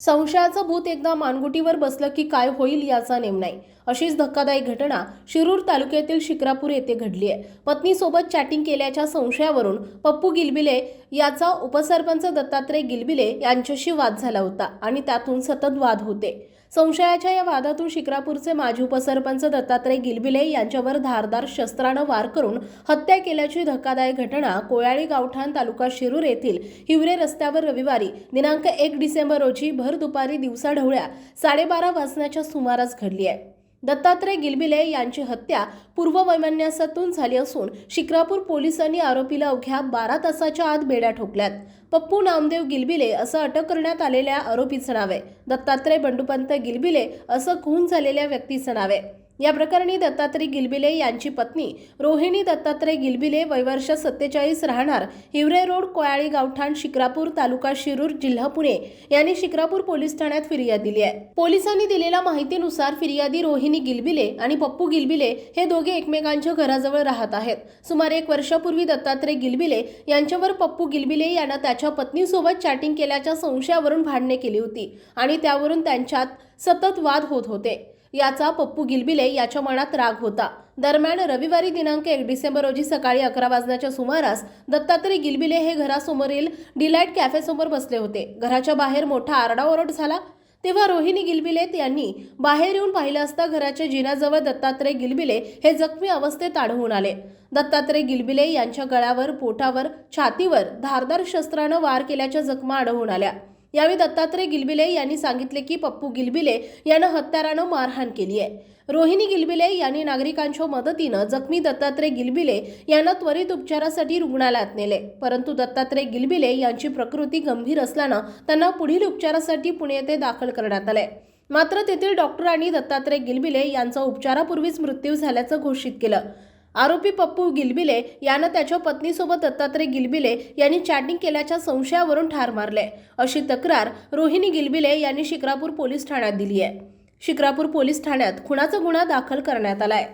संशयाचं भूत एकदा मानगुटीवर बसलं की काय होईल याचा नेम नाही. अशीच धक्कादायक घटना शिरूर तालुक्यातील शिक्रापूर येथे घडली आहे. पत्नीसोबत चॅटिंग केल्याच्या संशयावरून पप्पू गिलबिले याचा उपसरपंच दत्तात्रय गिलबिले यांच्याशी वाद झाला होता आणि त्यातून सतत वाद होते. संशयाच्या या वादातून शिक्रापूरचे माजी उपसरपंच दत्तात्रय गिलबिले यांच्यावर धारदार शस्त्रानं वार करून हत्या केल्याची धक्कादायक घटना कोयाळी गावठाण तालुका शिरूर येथील हिवरे रस्त्यावर रविवारी दिनांक एक डिसेंबर रोजी भर दुपारी दिवसाढवळ्या साडेबारा वाजण्याच्या सुमारास घडली आहे. दत्तात्रय गिलबिले यांची हत्या पूर्ववैमनस्यातून झाली असून शिक्रापूर पोलिसांनी आरोपीला अवघ्या बारा तासाच्या आत बेड्या ठोकल्यात. पप्पू नामदेव गिलबिले असं अटक करण्यात आलेल्या आरोपीचं नाव आहे. दत्तात्रय बंडुपंत गिलबिले असं खून झालेल्या व्यक्तीचं नाव आहे. या प्रकरणी दत्तात्रय गिलबिले यांची पत्नी रोहिणी दत्तात्रय गिलबिले वयवर्ष सत्तेचाळीस राहणार हिवरे रोड कोयाळी गावठाण शिक्रापूर तालुका शिरूर जिल्हा पुणे. यांनी शिक्रापूर पोलीस ठाण्यात फिर्याद दिली आहे. पोलिसांनी दिलेल्या माहितीनुसार फिर्यादी रोहिणी गिलबिले आणि पप्पू गिलबिले हे दोघे एकमेकांच्या घराजवळ राहत आहेत. सुमारे एक वर्षापूर्वी दत्तात्रय गिलबिले यांच्यावर पप्पू गिलबिले यांना त्याच्या पत्नीसोबत चॅटिंग केल्याच्या संशयावरून भांडणे केली होती आणि त्यावरून त्यांच्यात सतत वाद होत होते. याचा पप्पू गिलबिले याच्या मनात राग होता. दरम्यान रविवारी दिनांक एक डिसेंबर रोजी सकाळी अकरा वाजण्याच्या सुमारास दत्तात्रय गिलबिले हे घरासमोरील डिलाईट कॅफेसमोर बसले होते. घराच्या बाहेर मोठा आरडाओरड झाला. तेव्हा रोहिणी गिलबिले यांनी बाहेर येऊन पाहिलं असता घराच्या जिन्याजवळ दत्तात्रय गिलबिले हे जखमी अवस्थेत आढळून आले. दत्तात्रय गिलबिले यांच्या गळ्यावर पोटावर छातीवर धारदार शस्त्रानं वार केल्याच्या जखमा आढळून आल्या. यावेळी दत्तात्रय गिलबिले यांनी सांगितले की पप्पू गिलबिले यानं हत्यारानं मारहाण केली आहे. रोहिणी गिलबिले यांनी नागरिकांच्या मदतीनं जखमी दत्तात्रय गिलबिले यांना त्वरित उपचारासाठी रुग्णालयात नेले. परंतु दत्तात्रय गिलबिले यांची प्रकृती गंभीर असल्यानं त्यांना पुढील उपचारासाठी पुणे येथे दाखल करण्यात आले. मात्र तेथील डॉक्टरांनी दत्तात्रय गिलबिले यांचा उपचारापूर्वीच मृत्यू झाल्याचं घोषित केलं. आरोपी पप्पू गिलबिले यानं त्याच्या पत्नीसोबत दत्तात्रय गिलबिले यांनी चॅटिंग केल्याच्या संशयावरून ठार मारले. अशी तक्रार रोहिणी गिलबिले यांनी शिक्रापूर पोलीस ठाण्यात दिली आहे शिक्रापूर पोलीस ठाण्यात खुनाचा गुन्हा दाखल करण्यात आलाय.